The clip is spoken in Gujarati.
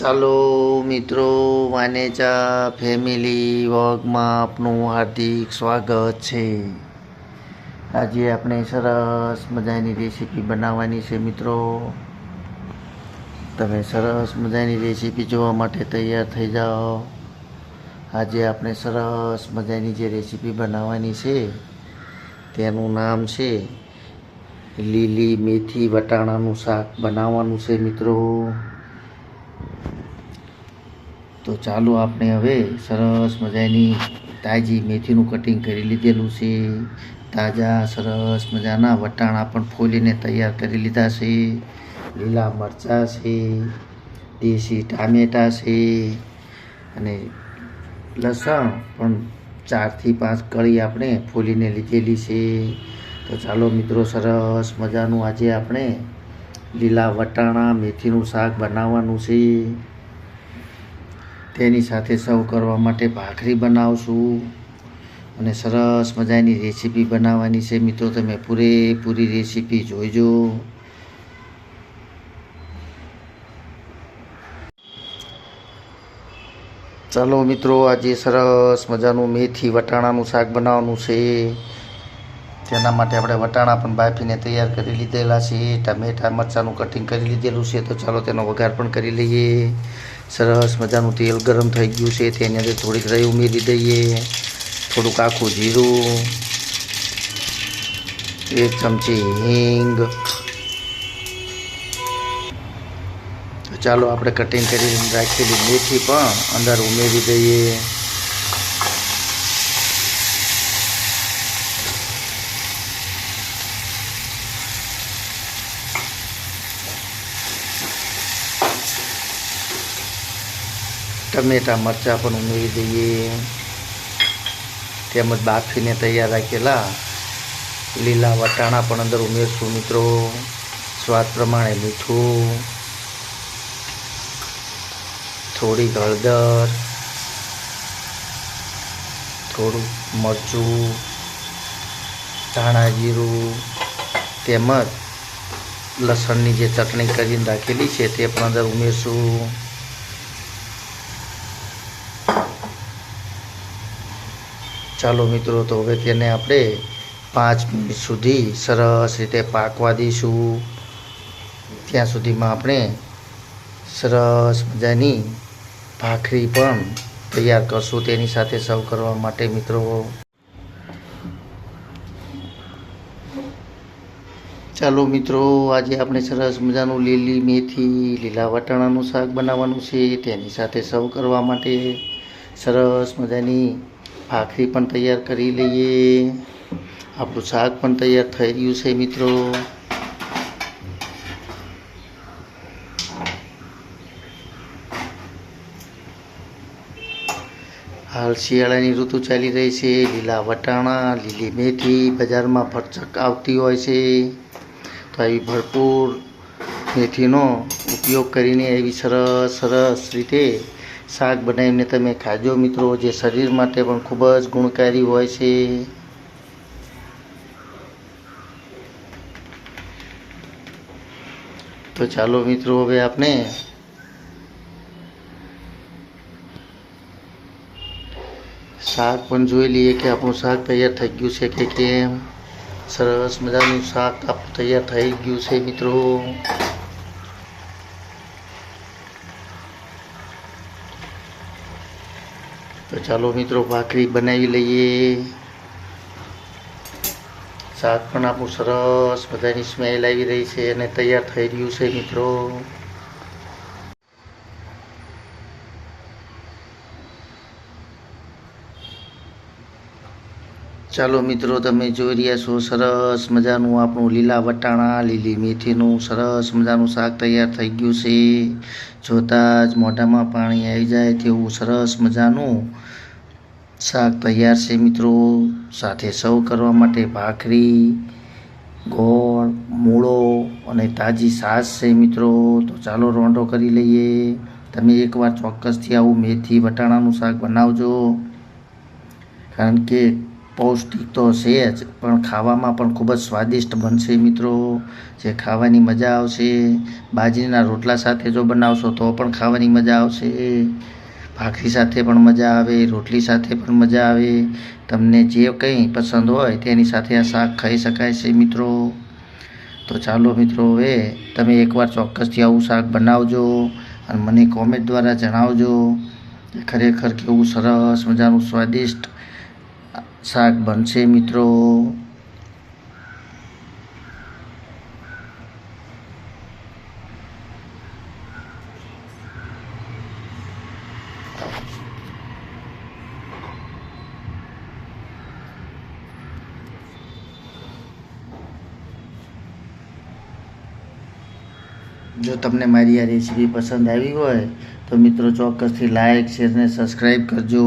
ચાલો મિત્રો વાનેચા ફેમિલી વર્ગમાં આપનું હાર્દિક સ્વાગત છે. આજે આપણે સરસ મજાની રેસીપી બનાવવાની છે મિત્રો. તમે સરસ મજાની રેસીપી જોવા માટે તૈયાર થઈ જાઓ. આજે આપણે સરસ મજાની જે રેસીપી બનાવવાની છે, તેનું નામ છે લીલી મેથી વટાણાનું શાક બનાવવાનું છે મિત્રો. તો ચાલો આપણે હવે સરસ મજાની તાજી મેથીનું કટિંગ કરી લીધેલું છે. તાજા, સરસ મજાના વટાણા પણ ફોલીને તૈયાર કરી લીધા છે. લીલા મરચાં છે, દેશી ટામેટાં છે અને લસણ પણ ચારથી પાંચ કળી આપણે ફોલીને લીધેલી છે. તો ચાલો મિત્રો, સરસ મજાનું આજે આપણે લીલા વટાણા, મેથીનું શાક બનાવવાનું છે. તેની સાથે સર્વ કરવા માટે ભાખરી બનાવશું. અને સરસ મજાની રેસીપી બનાવવાની છે. મિત્રો, તમે પૂરેપૂરી રેસીપી જોઈજો. ચાલો મિત્રો, આજે સરસ મજાનું મેથી વટાણાનું શાક બનાવવાનું છે. તેના માટે આપણે વટાણા પણ બાફીને તૈયાર કરી લીધેલા છે. ટામેટા, મરચાંનું કટિંગ કરી લીધેલું છે. તો ચાલો તેનો વઘાર પણ કરી લઈએ. સરસ મજાનું તેલ ગરમ થઈ ગયું છે. તેની અંદર થોડીક રહી ઉમેરી દઈએ. થોડુંક આખું જીરું, એક ચમચી હિંગ. ચાલો આપણે કટિંગ કરી રાખેલી મેથી પણ અંદર ઉમેરી દઈએ. ટમેટા, મરચાં પણ ઉમેરી દઈએ. તેમજ બાફીને તૈયાર રાખેલા લીલા વટાણા પણ અંદર ઉમેરશું મિત્રો. સ્વાદ પ્રમાણે મીઠું, થોડીક હળદર થોડુંક મરચું, ધાણા જીરું, તેમજ લસણની જે ચટણી કરીને રાખેલી છે તે પણ અંદર ઉમેરશું. ચાલો મિત્રો, તો હવે તેને આપણે પાંચ મિનિટ સુધી સરસ રીતે પાકવા દઈશું. ત્યાં સુધીમાં આપણે સરસ મજાની ભાખરી પણ તૈયાર કરશું તેની સાથે સર્વ કરવા માટે મિત્રો. ચાલો મિત્રો, આજે આપણે સરસ મજાનું લીલી મેથી, લીલા વટાણાનું શાક બનાવવાનું છે, તેની સાથે સર્વ કરવા માટે સરસ મજાની ભાખરી પણ તૈયાર કરી લઈએ. આપણું શાક પણ તૈયાર થઈ રહ્યું છે મિત્રો. હાલ શિયાળાની ઋતુ ચાલી રહી છે. લીલા વટાણા, લીલી મેથી બજારમાં ભરચક આવતી હોય છે. તો આવી ભરપૂર મેથીનો ઉપયોગ કરીને એવી સરસ સરસ રીતે શાક બનાવીને તમે ખાજો મિત્રો, જે શરીર માટે પણ ખૂબ જ ગુણકારી હોય છે. તો ચાલો મિત્રો, હવે આપણે શાક પણ જોઈ લઈએ કે આપણું શાક તૈયાર થઈ ગયું છે કે કેમ? સરસ મજાનું શાક આપણું તૈયાર થઈ ગયું છે મિત્રો. તો ચાલો મિત્રો ભાખરી બનાવી લઈએ. શાક પણ આપણું સરસ બધાની સ્મેલ આવી રહી છે અને તૈયાર થઈ રહ્યું છે મિત્રો. ચાલો મિત્રો, તમે જોઈ રહ્યા છો સરસ મજાનું આપણું લીલા વટાણા, લીલી મેથીનું સરસ મજાનું શાક તૈયાર થઈ ગયું છે. જોતાં જ મોઢામાં પાણી આવી જાય તેવું સરસ મજાનું શાક તૈયાર છે મિત્રો. સાથે સર્વ કરવા માટે ભાખરી, ગોળ, મૂળો અને તાજી છાશ છે મિત્રો. તો ચાલો રોંઢો કરી લઈએ. તમે એકવાર ચોક્કસથી આવું મેથી વટાણાનું શાક બનાવજો. કારણ કે પૌષ્ટિક તો છે જ, પણ ખાવામાં પણ ખૂબ જ સ્વાદિષ્ટ બનશે મિત્રો. જે ખાવાની મજા આવશે, બાજરીના રોટલા સાથે જો બનાવશો તો પણ ખાવાની મજા આવશે. ભાખરી સાથે પણ મજા આવે, રોટલી સાથે પણ મજા આવે. તમને જે કંઈ પસંદ હોય તેની સાથે આ શાક ખાઈ શકાય છે મિત્રો. તો ચાલો મિત્રો હવે તમે એકવાર ચોક્કસથી આવું શાક બનાવજો અને મને કોમેન્ટ દ્વારા જણાવજો. ખરેખર કેવું સરસ, મજાનું, સ્વાદિષ્ટ શાક બનશે મિત્રો. જો તમને મારી આ રેસીપી પસંદ આવી હોય, તો મિત્રો ચોક્કસથી લાઇક શેર ને સબસ્ક્રાઈબ કરજો.